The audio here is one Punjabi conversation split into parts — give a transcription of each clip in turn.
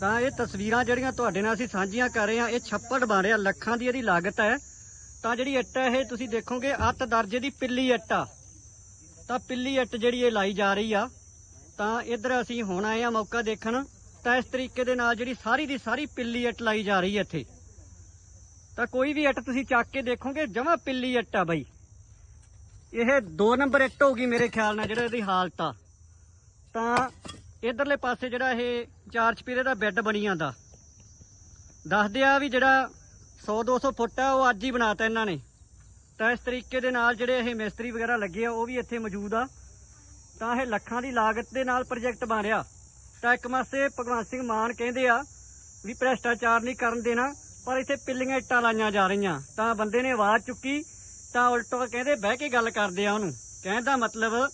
ਤਾਂ ਇਹ ਤਸਵੀਰਾਂ ਜਿਹੜੀਆਂ ਤੁਹਾਡੇ ਨਾਲ ਅਸੀਂ ਸਾਂਝੀਆਂ ਕਰ ਰਹੇ ਹਾਂ, ਇਹ ਛੱਪੜ ਬਣ ਰਿਹਾ ਲੱਖਾਂ ਦੀ ਇਹਦੀ ਲਾਗਤ ਹੈ। ਤਾਂ ਜਿਹੜੀ ਇੱਟ ਹੈ, ਇਹ ਤੁਸੀਂ ਦੇਖੋਗੇ, ਅੱਤ ਦਰਜੇ ਦੀ ਪਿੱਲੀ ਇੱਟ ਆ। ਤਾਂ ਪਿੱਲੀ ਇੱਟ ਜਿਹੜੀ ਇਹ ਲਾਈ ਜਾ ਰਹੀ ਆ, ਤਾਂ ਇੱਧਰ ਅਸੀਂ ਹੁਣ ਆਏ ਆ ਮੌਕਾ ਦੇਖਣ। ਤਾਂ ਇਸ ਤਰੀਕੇ ਦੇ ਨਾਲ ਜਿਹੜੀ ਸਾਰੀ ਦੀ ਸਾਰੀ ਪਿੱਲੀ ਇੱਟ ਲਾਈ ਜਾ ਰਹੀ ਹੈ ਇੱਥੇ। ਤਾਂ ਕੋਈ ਵੀ ਇੱਟ ਤੁਸੀਂ ਚੱਕ ਕੇ ਦੇਖੋਗੇ, ਜਮਾ ਪਿੱਲੀ ਇੱਟ ਆ ਬਾਈ। ਇਹ 2 ਨੰਬਰ ਇੱਟ ਹੋਗੀ ਮੇਰੇ ਖਿਆਲ ਨਾਲ, ਜਿਹੜਾ ਇਹਦੀ ਹਾਲਤ ਆ। ਤਾਂ ਇਧਰਲੇ ਪਾਸੇ ਜਿਹੜਾ ਇਹ ਚਾਰ ਚਪੀਰੇ ਦਾ ਬੈੱਡ ਬਣੀ ਜਾਂਦਾ। ਦੱਸਦੇ ਆ ਵੀ ਜਿਹੜਾ 100 200 ਫੁੱਟ ਆ, ਉਹ ਅੱਜ ਹੀ ਬਣਾਤਾ ਇਹਨਾਂ ਨੇ। ਤਾਂ ਇਸ ਤਰੀਕੇ ਦੇ ਨਾਲ ਜਿਹੜੇ ਇਹ ਮਿਸਤਰੀ ਵਗੈਰਾ ਲੱਗੇ ਆ, ਉਹ ਵੀ ਇੱਥੇ ਮੌਜੂਦ ਆ। ਤਾਂ ਇਹ ਲੱਖਾਂ ਦੀ ਲਾਗਤ ਦੇ ਨਾਲ ਪ੍ਰੋਜੈਕਟ ਬਣ ਰਿਹਾ। ਤਾਂ ਇੱਕ ਪਾਸੇ ਭਗਵੰਤ ਸਿੰਘ ਮਾਨ ਕਹਿੰਦੇ ਆ ਵੀ ਭ੍ਰਿਸ਼ਟਾਚਾਰ ਨਹੀਂ ਕਰਨ ਦੇਣਾ, ਪਰ ਇੱਥੇ ਪਿੱਲੀਆਂ ਇੱਟਾਂ ਲਾਈਆਂ ਜਾ ਰਹੀਆਂ। ਤਾਂ ਬੰਦੇ ਨੇ ਆਵਾਜ਼ ਚੁੱਕੀ, ਤਾਂ ਉਲਟੋ ਕਹਿੰਦੇ, ਬਹਿ ਕੇ ਗੱਲ ਕਰਦੇ ਆ ਉਹਨੂੰ। ਕਹਿਣ ਦਾ ਮਤਲਬ,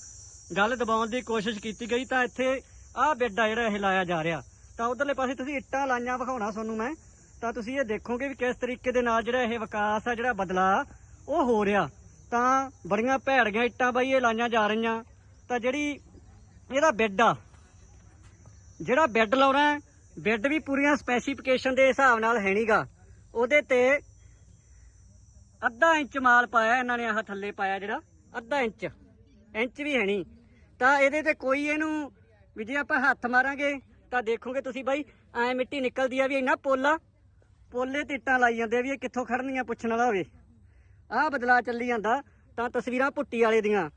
ਗੱਲ ਦਬਾਉਣ ਦੀ ਕੋਸ਼ਿਸ਼ ਕੀਤੀ ਗਈ ਤਾਂ ਇੱਥੇ ਆਹ ਬੈੱਡ ਆ ਜਿਹੜਾ ਇਹ ਲਾਇਆ ਜਾ ਰਿਹਾ। ਤਾਂ ਉਧਰਲੇ ਪਾਸੇ ਤੁਸੀਂ ਇੱਟਾਂ ਲਾਈਆਂ ਵਿਖਾਉਣਾ ਤੁਹਾਨੂੰ ਮੈਂ। ਤਾਂ ਤੁਸੀਂ ਇਹ ਦੇਖੋਗੇ ਵੀ ਕਿਸ ਤਰੀਕੇ ਦੇ ਨਾਲ ਜਿਹੜਾ ਇਹ ਵਿਕਾਸ ਆ, ਜਿਹੜਾ ਬਦਲਾ ਉਹ ਹੋ ਰਿਹਾ। ਤਾਂ ਬੜੀਆਂ ਭੈੜੀਆਂ ਇੱਟਾਂ ਬਾਈ ਇਹ ਲਾਈਆਂ ਜਾ ਰਹੀਆਂ। ਤਾਂ ਜਿਹੜੀ ਇਹਦਾ ਬੈੱਡ ਆ, ਜਿਹੜਾ ਬੈੱਡ ਲਾਉਣਾ ਬੈੱਡ ਵੀ ਪੂਰੀਆਂ ਸਪੈਸੀਫਿਕੇਸ਼ਨ ਦੇ ਹਿਸਾਬ ਨਾਲ ਹੈ ਨਹੀਂਗਾ ਉਹਦੇ ਤੇ ਅੱਧਾ ਇੰਚ ਮਾਲ ਪਾਇਆ ਇਹਨਾਂ ਨੇ ਆਹ ਥੱਲੇ ਪਾਇਆ ਜਿਹੜਾ, ਅੱਧਾ ਇੰਚ। ਇੰਚ ਵੀ ਹੈ ਨਹੀਂ ਤਾਂ ਇਹਦੇ ਤੇ ਕੋਈ ਇਹਨੂੰ ਵੀ ਜੇ ਆਪਾਂ ਹੱਥ ਮਾਰਾਂਗੇ ਤਾਂ ਦੇਖੋਗੇ ਤੁਸੀਂ ਬਾਈ, ਐ ਮਿੱਟੀ ਨਿਕਲਦੀ ਆ ਵੀ ਇੰਨਾ ਪੋਲਾ। ਪੋਲੇ ਤੇ ਲਾਈ ਜਾਂਦੇ ਆ ਵੀ ਇਹ ਕਿੱਥੋਂ ਖੜਨੀਆਂ ਪੁੱਛਣ ਵਾਲਾ ਹੋਵੇ। ਆਹ ਬਦਲਾ ਚੱਲੀ ਜਾਂਦਾ ਤਾਂ ਤਸਵੀਰਾਂ ਪੁੱਟੀ ਵਾਲੇ ਦੀਆਂ।